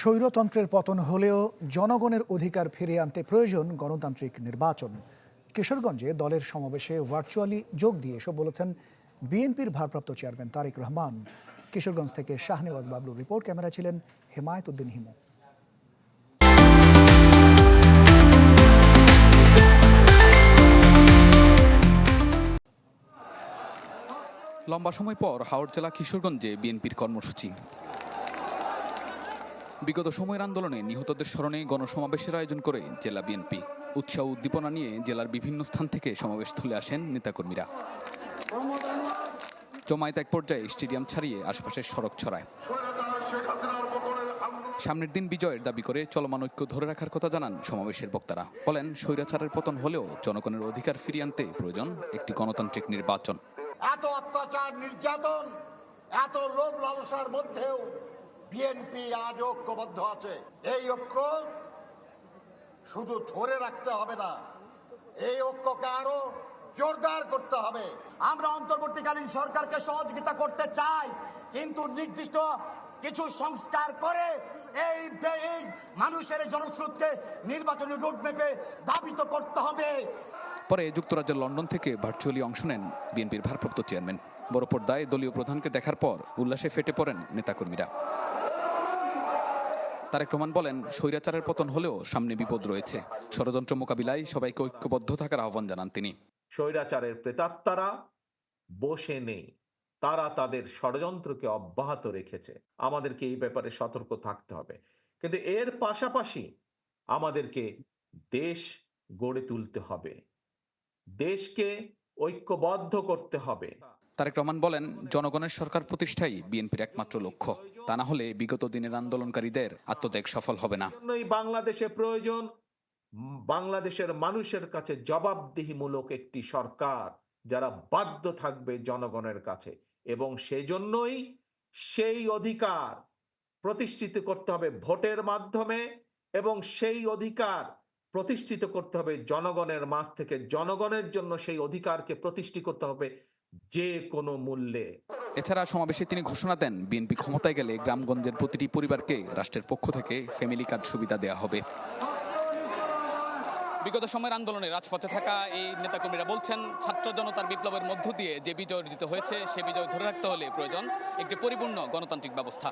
স্বৈরতন্ত্রের পতন হলেও জনগণের অধিকার ফিরিয়ে আনতে প্রয়োজন গণতান্ত্রিক নির্বাচন। কিশোরগঞ্জে দলের সমাবেশে ভার্চুয়ালি যোগ দিয়ে এসব বলেছেন বিএনপির ভারপ্রাপ্ত চেয়ারম্যান তারেক রহমান। কিশোরগঞ্জ থেকে শাহনেওয়াজ বাবলুর রিপোর্ট, ক্যামেরা ছিলেন হেমায়ত উদ্দিন হিমু। লম্বা সময় পর হাওড় জেলা কিশোরগঞ্জে বিএনপির কর্মসূচি। বিগত সময়ের আন্দোলনে নিহতদের স্মরণে গণসমাবেশের আয়োজন করে জেলা বিএনপি। উৎসাহ উদ্দীপনা নিয়ে জেলার বিভিন্ন স্থান থেকে সমাবেশস্থলে আসেন নেতাকর্মীরা। জমায়েত এক পর্যায়ে স্টেডিয়াম ছাড়িয়ে আশপাশের সড়ক ছড়ায়। সামনের দিন বিজয়ের দাবি করে চলমান ঐক্য ধরে রাখার কথা জানান সমাবেশের বক্তারা। বলেন, স্বৈরাচারের পতন হলেও জনগণের অধিকার ফিরিয়ে আনতে প্রয়োজন একটি গণতান্ত্রিক নির্বাচন। এত অত্যাচার, নির্যাতন, এত লোভ লালসার মধ্যেও বিএনপি আজ ঐক্যবদ্ধ আছে। এই ঐক্য শুধু ধরে রাখতে হবে না, এই ঐক্যকে আরও জোরদার করতে হবে। আমরা অন্তর্বর্তীকালীন সরকারকে সহযোগিতা করতে চাই, কিন্তু নির্দিষ্ট কিছু সংস্কার করে এই মানুষের জনস্রোতকে নির্বাচনী রোডম্যাপে ধাবিত করতে হবে। পরে যুক্তরাজ্যের লন্ডন থেকে ভার্চুয়ালি অংশ নেন বিএনপির ভারপ্রাপ্ত চেয়ারম্যান। বড় পর্দায় দলীয় প্রধানকে দেখার পর উল্লাসে ফেটে পড়েন নেতাকর্মীরা। তারেক রহমান বলেন, স্বৈরাচারের পতন হলেও সামনে বিপদ রয়েছে। ষড়যন্ত্র মোকাবিলায় সবাইকে ঐক্যবদ্ধ থাকার আহ্বান জানান তিনি। স্বৈরাচারের প্রেতাত্মারা বসে নেই। তারা তাদের ষড়যন্ত্রকে অব্যাহত রেখেছে। আমাদেরকে এই ব্যাপারে সতর্ক থাকতে হবে। কিন্তু এর পাশাপাশি আমাদেরকে দেশ গড়ে তুলতে হবে। দেশকে ঐক্যবদ্ধ করতে হবে। তারেক রহমান বলেন, জনগণের সরকার প্রতিষ্ঠাই বিএনপির একমাত্র লক্ষ্য। তা না হলে বিগত দিনের আন্দোলনকারীদের আত্মত্যাগ সফল হবে না। বাংলাদেশে প্রয়োজন, বাংলাদেশের মানুষের কাছে জবাবদিহিমূলক একটি সরকার, যারা বাধ্য থাকবে জনগণের কাছে। এবং সেজন্যই সেই অধিকার প্রতিষ্ঠিত করতে হবে ভোটের মাধ্যমে, এবং সেই অধিকার প্রতিষ্ঠিত করতে হবে জনগণের মাঝ থেকে। জনগণের জন্য সেই অধিকারকে প্রতিষ্ঠিত করতে হবে যে কোনো মূল্যে। এছাড়া সমাবেশে তিনি ঘোষণা দেন, বিএনপি ক্ষমতায় গেলে গ্রামগঞ্জের প্রতিটি পরিবারকে রাষ্ট্রের পক্ষ থেকে ফ্যামিলি কার্ড সুবিধা দেওয়া হবে। বিগত সময়ের আন্দোলনে রাজপথে থাকা এই নেতাকর্মীরা বলছেন, ছাত্র জনতার বিপ্লবের মধ্য দিয়ে যে বিজয় অর্জিত হয়েছে, সে বিজয় ধরে রাখতে হলে প্রয়োজন একটি পরিপূর্ণ গণতান্ত্রিক ব্যবস্থা।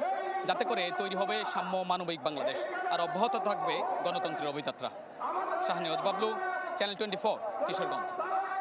যাতে করে তৈরি হবে সাম্য মানবিক বাংলাদেশ। আর অব্যাহত থাকবে গণতন্ত্রের অভিযাত্রা। Shahniaz Bablu, channel twenty four, Kishoreganj.